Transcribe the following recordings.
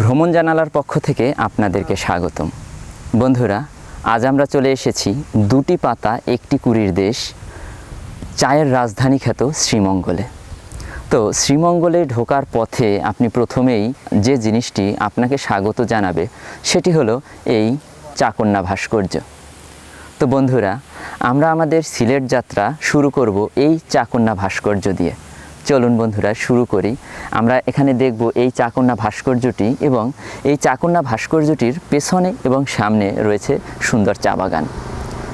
ভ্রমণ জানালার পক্ষ থেকে আপনাদেরকে স্বাগতম। বন্ধুরা, আজ আমরা চলে এসেছি দুটি পাতা, একটি কুড়ির দেশ, চায়ের রাজধানী খ্যাত শ্রীমঙ্গলে। তো শ্রীমঙ্গলে ঢোকার পথে আপনি প্রথমেই যে জিনিসটি আপনাকে স্বাগত জানাবে, সেটি হলো এই চাকন্যা ভাস্কর্য। তো বন্ধুরা, আমরা আমাদের সিলেট যাত্রা শুরু করব এই চাকন্যা ভাস্কর্য দিয়ে। চলুন বন্ধুরা, শুরু করি। আমরা এখানে দেখব এই চাকন্যা ভাস্কর্যটি এবং এই চাকন্যা ভাস্কর্যটির পেছনে এবং সামনে রয়েছে সুন্দর চা বাগান।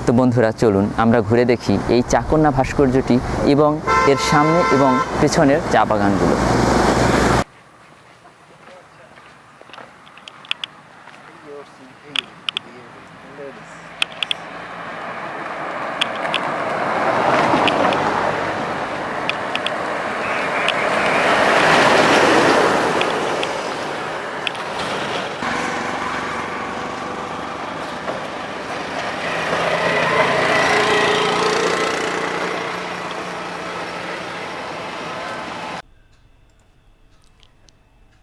তো বন্ধুরা, চলুন আমরা ঘুরে দেখি এই চাকন্যা ভাস্কর্যটি এবং এর সামনে এবং পেছনের চা বাগানগুলো।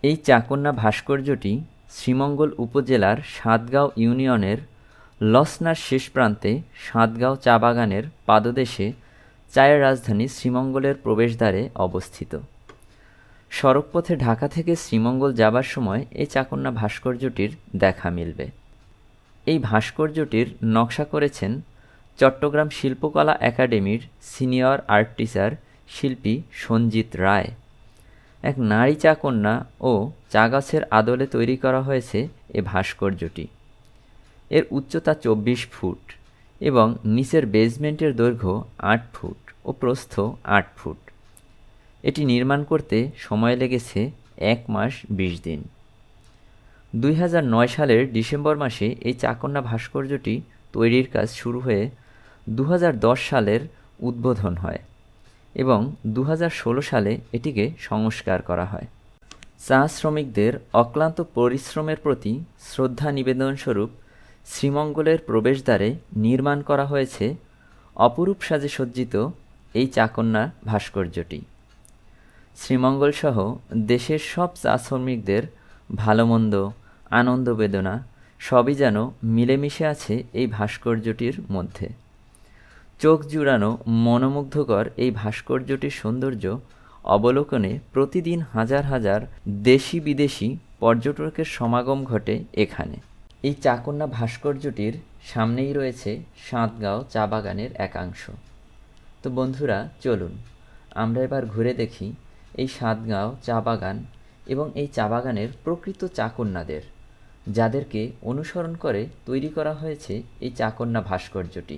এই চাকন্যা ভাস্কর্যটি শ্রীমঙ্গল উপজেলার সাতগাঁও ইউনিয়নের লসনার শেষ প্রান্তে সাতগাঁও চা বাগানের পাদদেশে চায়ের রাজধানী শ্রীমঙ্গলের প্রবেশদ্বারে অবস্থিত। সড়কপথে ঢাকা থেকে শ্রীমঙ্গল যাবার সময় এই চাকন্যা ভাস্কর্যটির দেখা মিলবে। এই ভাস্কর্যটির নকশা করেছেন চট্টগ্রাম শিল্পকলা একাডেমির সিনিয়র আর্ট টিচার শিল্পী সঞ্জিত রায়। এক নারী চা কন্যা ও চা গাছের আদলে তৈরি করা হয়েছে এ ভাস্কর্যটি। এর উচ্চতা চব্বিশ ফুট এবং নিচের বেসমেন্টের দৈর্ঘ্য আট ফুট ও প্রস্থ আট ফুট। এটি নির্মাণ করতে সময় লেগেছে এক মাস বিশ দিন। দুই সালের ডিসেম্বর মাসে এই চাকন্যা ভাস্কর্যটি তৈরির কাজ শুরু হয়ে দু হাজার দশ সালের উদ্বোধন হয়। এবং দু হাজার ষোলো সালে এটিকে সংস্কার করা হয়। চা শ্রমিকদের অক্লান্ত পরিশ্রমের প্রতি শ্রদ্ধা নিবেদনস্বরূপ শ্রীমঙ্গলের প্রবেশদ্বারে নির্মাণ করা হয়েছে অপরূপ সাজে সজ্জিত এই চাকন্যা ভাস্কর্যটি। শ্রীমঙ্গলসহ দেশের সব চা শ্রমিকদের ভালো মন্দ আনন্দ বেদনা সবই যেন মিলেমিশে আছে এই ভাস্কর্যটির মধ্যে। চোখ জুড়ানো মনোমুগ্ধকর এই ভাস্কর্যটির সৌন্দর্য অবলোকনে প্রতিদিন হাজার হাজার দেশি বিদেশি পর্যটকের সমাগম ঘটে এখানে। এই চাকন্যা ভাস্কর্যটির সামনেই রয়েছে সাঁতগাঁও চা বাগানের একাংশ। তো বন্ধুরা, চলুন। আমরা এবার ঘুরে দেখি এই সাতগাঁও চা বাগান এবং এই চা বাগানের প্রকৃত চাকন্যাদের, যাদেরকে অনুসরণ করে তৈরি করা হয়েছে এই চাকন্যা ভাস্কর্যটি।